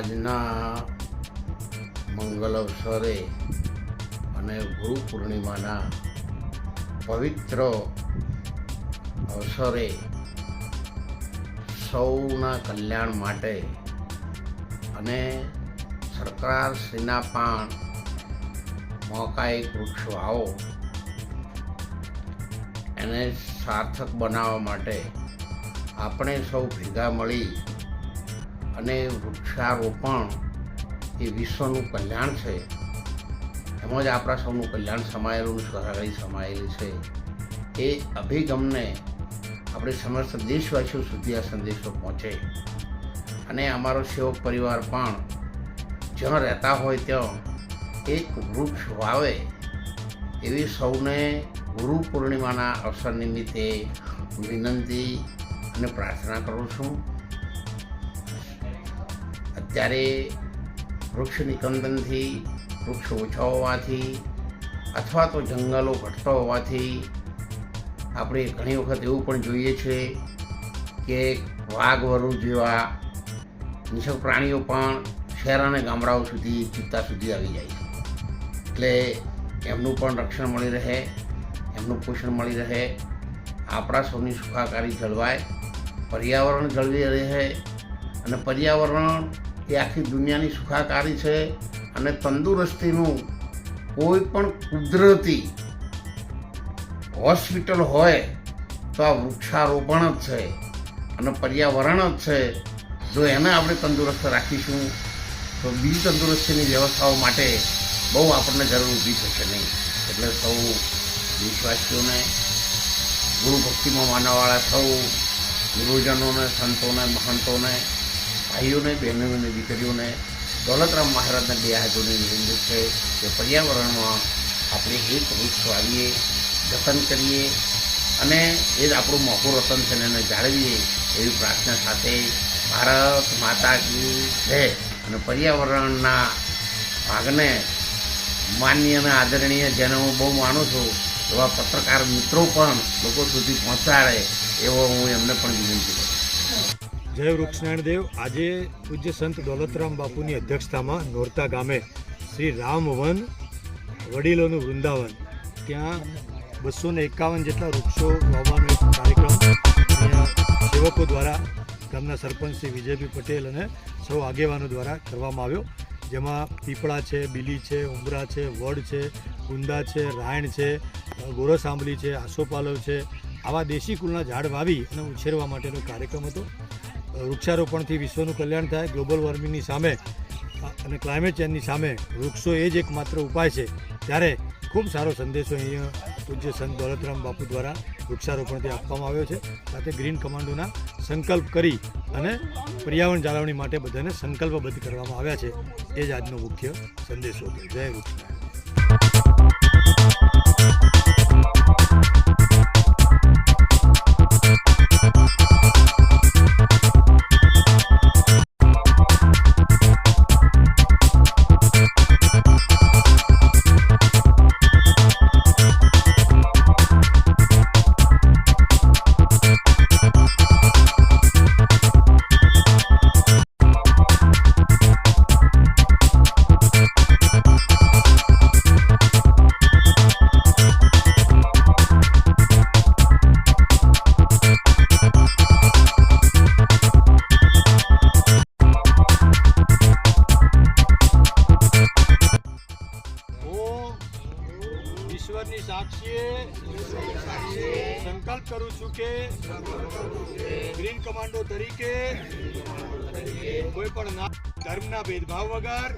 આજના મંગલ અવસરે અને ગુરુ પૂર્ણિમાના પવિત્ર અવસરે સૌના કલ્યાણ માટે અને સરકારશ્રીના પણ મોકાઈ વૃક્ષ વાવો એને સાર્થક બનાવવા માટે આપણે સૌ ભેગા મળી અને વૃક્ષારોપણ એ વિશ્વનું કલ્યાણ છે. એમ જ આપણા સૌનું કલ્યાણ સમાયેલું અને સુખાકારી સમાયેલી છે. એ અભિગમને આપણે સમસ્ત દેશવાસીઓ સુધી આ સંદેશો પહોંચે. અને અમારો સેવક પરિવાર પણ જ્યાં રહેતા હોય ત્યાં એક વૃક્ષ વાવે એવી સૌને ગુરુ પૂર્ણિમાના અવસર નિમિત્તે વિનંતી અને પ્રાર્થના કરું છું. અત્યારે વૃક્ષ નિકંદનથી વૃક્ષ ઓછા હોવાથી અથવા તો જંગલો ઘટતા હોવાથી આપણે ઘણી વખત એવું પણ જોઈએ છે કે વાઘ વરુ જેવા નિસર્ગ પ્રાણીઓ પણ શહેર અને ગામડાઓ સુધી ચિત્તા સુધી આવી જાય છે. એટલે એમનું પણ રક્ષણ મળી રહે, એમનું પોષણ મળી રહે, આપણા સૌની સુખાકારી જળવાય, પર્યાવરણ જળવી રહે અને પર્યાવરણ એ આખી દુનિયાની સુખાકારી છે અને તંદુરસ્તીનું કોઈ પણ કુદરતી હોસ્પિટલ હોય તો આ વૃક્ષારોપણ જ છે અને પર્યાવરણ જ છે. જો એને આપણે તંદુરસ્ત રાખીશું, તો બીજી તંદુરસ્તીની વ્યવસ્થાઓ માટે બહુ આપણને જરૂર ઊભી થશે નહીં. એટલે સૌ દેશવાસીઓને ગુરુ ભક્તિમાં માનવાવાળા સૌ ગુરુજનોને, સંતોને, મહંતોને ભાઈઓને, બહેનોને દીકરીઓને દોલતરામ મહારાજના બે હાજોની વિનંતી છે કે પર્યાવરણમાં આપણે એક વૃક્ષ વાવીએ, જતન કરીએ અને એ જ આપણું મોખું રતન છે એને જાળવીએ એવી પ્રાર્થના સાથે ભારત માતા કી જય. અને પર્યાવરણના ભાગને માન્ય અને આદરણીય જેને હું બહુ માનું છું, એવા પત્રકાર મિત્રો પણ લોકો સુધી પહોંચાડે એવો હું એમને પણ વિનંતી જય વૃક્ષનારાયણ દેવ. આજે પૂજ્ય સંત દોલતરામ બાપુની અધ્યક્ષતામાં નોરતા ગામે શ્રી રામવન વડીલોનું વૃંદાવન. ત્યાં બસો ને એકાવન જેટલા વૃક્ષો વાવવાનો એક કાર્યક્રમ સેવકો દ્વારા ગામના સરપંચ શ્રી વિજયભાઈ પટેલ અને સૌ આગેવાનો દ્વારા કરવામાં આવ્યો. જેમાં પીપળા છે, બીલી છે, ઉમરા છે, વડ છે, ગુંદા છે, રાયણ છે ગોરસ આંબલી છે, આસોપાલવ છે. આવા દેશી કુલના ઝાડ વાવી અને ઉછેરવા માટેનો કાર્યક્રમ હતો. વૃક્ષારોપણથી વિશ્વનું કલ્યાણ થાય, ગ્લોબલ વોર્મિંગની સામે અને ક્લાઇમેટ ચેન્જની સામે વૃક્ષો એ જ એકમાત્ર ઉપાય છે. ત્યારે ખૂબ સારો સંદેશો અહીંયા પૂજ્ય સંત દોલતરામ બાપુ દ્વારા વૃક્ષારોપણથી આપવામાં આવ્યો છે. સાથે ગ્રીન કમાન્ડોના સંકલ્પ કરી અને પર્યાવરણ જાળવણી માટે બધાને સંકલ્પબદ્ધ કરવામાં આવ્યા છે. એ જ આજનો મુખ્ય સંદેશો હતો. જય વૃક્ષનારાયણ કરું છું કે ગ્રીન કમાન્ડો તરીકે કોઈ પણ ના ધર્મના ભેદભાવ વગર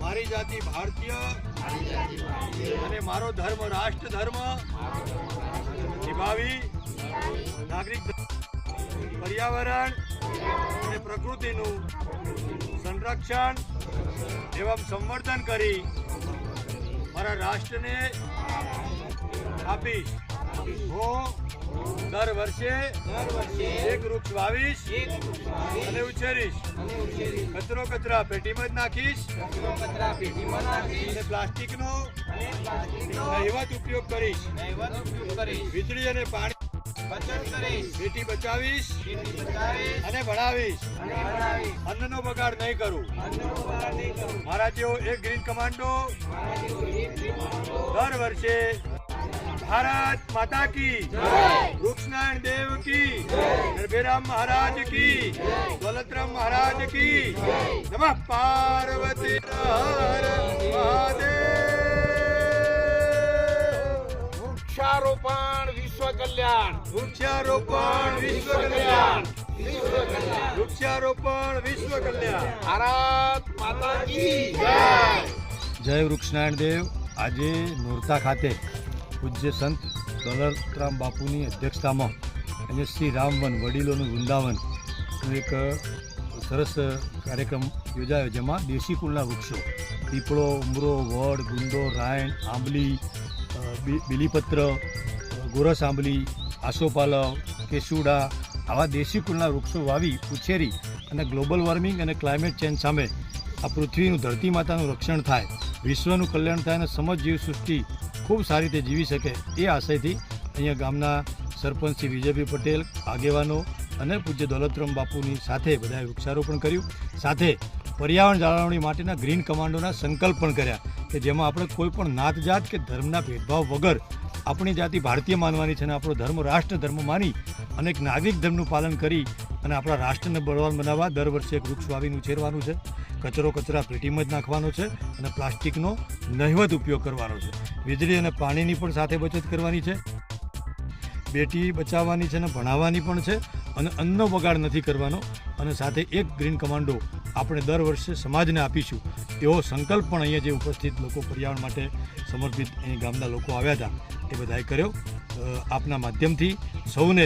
મારી જાતિ ભારતીય અને મારો ધર્મ રાષ્ટ્ર ધર્મ નિભાવી નાગરિક પર્યાવરણ અને પ્રકૃતિનું સંરક્ષણ એવમ સંવર્ધન કરી મારા રાષ્ટ્રને આપીશ. હું દર વર્ષે એક વૃક્ષ વાવીશ અને ઉછેરીશ. કચરો કચરા પેટીમાં જ નાખીશ અને પ્લાસ્ટિકનો નહીવત ઉપયોગ કરીશ. વીજળી અને પાણી બેટી બચાવીશ અને ભણાવીશ અન્નનો બગાડ નહીં કરું. મારા જેવો એક ગ્રીન કમાન્ડો દર વર્ષે ભારત માતા કી વૃક્ષનારાયણ દેવ કી નરભેરામ મહારાજ કી દોલતરામ મહારાજ કી નમઃ પાર્વતી હર મહાદેવ. વૃક્ષારોપણ વિશ્વ કલ્યાણ. વૃક્ષારોપણ વિશ્વ કલ્યાણ. વૃક્ષારોપણ વિશ્વ કલ્યાણ. ભારત માતા કી જય. જય વૃક્ષનારાયણ દેવ. આજે નોરતા ખાતે પૂજ્ય સંત દોલતરામ બાપુની અધ્યક્ષતામાં અને શ્રી રામવન વડીલોનું વૃંદાવન એક સરસ કાર્યક્રમ યોજાયો, જેમાં દેશી કુળના વૃક્ષો, પીપળો, ઉમરો, વડ, ગુંદો, રાયણ, આંબલી બીલીપત્ર ગોરસ આંબલી, આસોપાલવ, કેસુડા આવા દેશી કુળના વૃક્ષો વાવી ઉછેરી અને ગ્લોબલ વોર્મિંગ અને ક્લાઇમેટ ચેન્જ સામે આ પૃથ્વીનું ધરતી માતાનું રક્ષણ થાય, વિશ્વનું કલ્યાણ થાય અને સમજ જીવ સૃષ્ટિ ખૂબ સારી રીતે જીવી શકે એ આશયથી અહીંયા ગામના સરપંચ શ્રી વિજયભાઈ પટેલ, આગેવાનો અને પૂજ્ય દોલતરામ બાપુની સાથે બધાએ વૃક્ષારોપણ કર્યું. સાથે પર્યાવરણ જાળવણી માટેના ગ્રીન કમાન્ડોના સંકલ્પ પણ કર્યા કે જેમાં આપણે કોઈ પણ નાત જાત કે ધર્મના ભેદભાવ વગર આપણી જાતિ ભારતીય માનવાની છે અને આપણો ધર્મ રાષ્ટ્ર ધર્મ માની અને એક નાગરિક ધર્મનું પાલન કરી અને આપણા રાષ્ટ્રને બળવાન બનાવવા દર વર્ષે એક વૃક્ષ વાવીને ઉછેરવાનું છે. કચરો કચરા પેટીમાં જ નાખવાનો છે અને પ્લાસ્ટિકનો નહિવત ઉપયોગ કરવાનો છે. વીજળી અને પાણીની પણ સાથે બચત કરવાની છે. બેટી બચાવવાની છે અને ભણાવવાની પણ છે અને અન્નનો બગાડ નથી કરવાનો અને સાથે એક ગ્રીન કમાન્ડો આપણે દર વર્ષે સમાજને આપીશું એવો સંકલ્પ પણ અહીંયા જે ઉપસ્થિત લોકો પર્યાવરણ માટે સમર્પિત અહીં ગામના લોકો આવ્યા હતા એ બધાએ કર્યો. આપના માધ્યમથી સૌને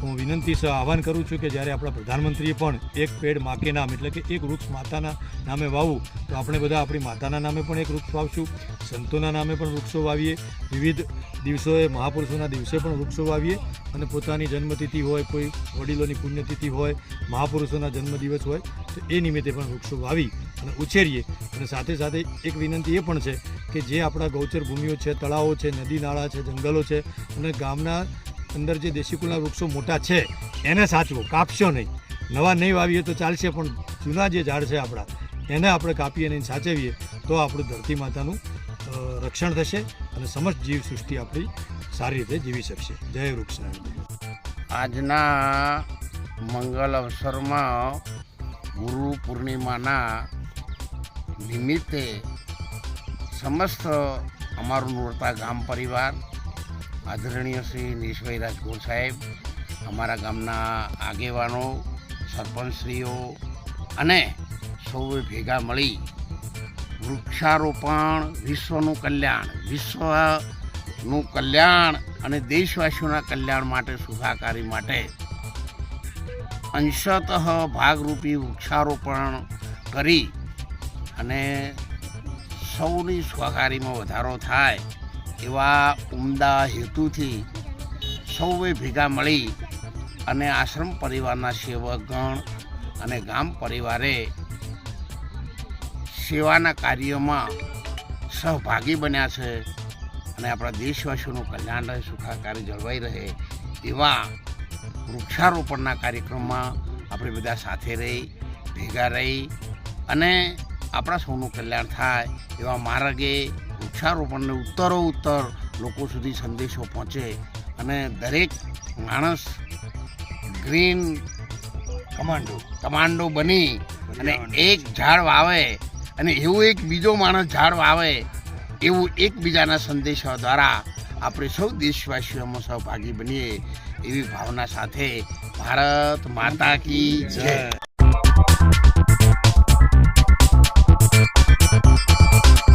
હું વિનંતી સહ આહવાન કરું છું કે જ્યારે આપણા પ્રધાનમંત્રીએ પણ એક પેડ માકે નામ એટલે કે એક વૃક્ષ માતાના નામે વાવવું, તો આપણે બધા આપણી માતાના નામે પણ એક વૃક્ષ વાવશું, સંતોના નામે પણ વૃક્ષો વાવીએ, વિવિધ દિવસોએ મહાપુરુષોના દિવસે પણ વૃક્ષો વાવીએ અને પોતાની જન્મતિથિ હોય, કોઈ વડીલોની પુણ્યતિથિ હોય, મહાપુરુષોના જન્મદિવસ હોય, તો એ નિમિત્તે પણ વૃક્ષો વાવી અને ઉછેરીએ. અને સાથે સાથે એક વિનંતી એ પણ છે કે જે આપણા ગૌચર ભૂમિઓ છે, તળાવો છે, નદી નાળા છે, જંગલો છે અને ગામના અંદર જે દેશી કુળના વૃક્ષો મોટા છે, એને સાચવો, કાપશો નહીં. નવા નહીં વાવીએ તો ચાલશે, પણ જૂના જે ઝાડ છે આપણા, એને આપણે કાપીએ અને સાચવીએ તો આપણું ધરતી માતાનું રક્ષણ થશે અને સમસ્ત જીવ સૃષ્ટિ આપણી સારી રીતે જીવી શકશે. જય વૃક્ષનારાયણ આજના મંગલ અવસરમાં ગુરુ પૂર્ણિમાના નિમિત્તે સમસ્ત અમારું નોરતા ગામ પરિવાર, આદરણીય શ્રી નિશભાઈ રાજગોર સાહેબ, અમારા ગામના આગેવાનો, સરપંચશ્રીઓ અને સૌએ ભેગા મળી વૃક્ષારોપણ, વિશ્વનું કલ્યાણ વિશ્વનું કલ્યાણ અને દેશવાસીઓના કલ્યાણ માટે સુખાકારી માટે. અંશતઃ ભાગરૂપી વૃક્ષારોપણ કરી અને સૌની સુખાકારીમાં વધારો થાય એવા ઉમદા હેતુથી સૌએ ભેગા મળી અને આશ્રમ પરિવારના સેવકગણ અને ગામ પરિવારે સેવાના કાર્યમાં સહભાગી બન્યા છે. અને આપણા દેશવાસીઓનું કલ્યાણ રહે સુખાકારી જળવાઈ રહે એવા વૃક્ષારોપણના કાર્યક્રમમાં આપણે બધા સાથે રહી ભેગા રહી અને આપણા સૌનું કલ્યાણ થાય એવા માર્ગે વૃક્ષારોપણને ઉત્તરો ઉત્તર લોકો સુધી સંદેશો પહોંચે અને દરેક માણસ ગ્રીન કમાન્ડો કમાન્ડો બની અને એક ઝાડ વાવે અને એવું એક બીજો માણસ ઝાડ વાવે એવું એકબીજાના સંદેશા દ્વારા આપણે સૌ દેશવાસીઓમાં સહભાગી બનીએ એવી ભાવના સાથે ભારત માતા કી જય.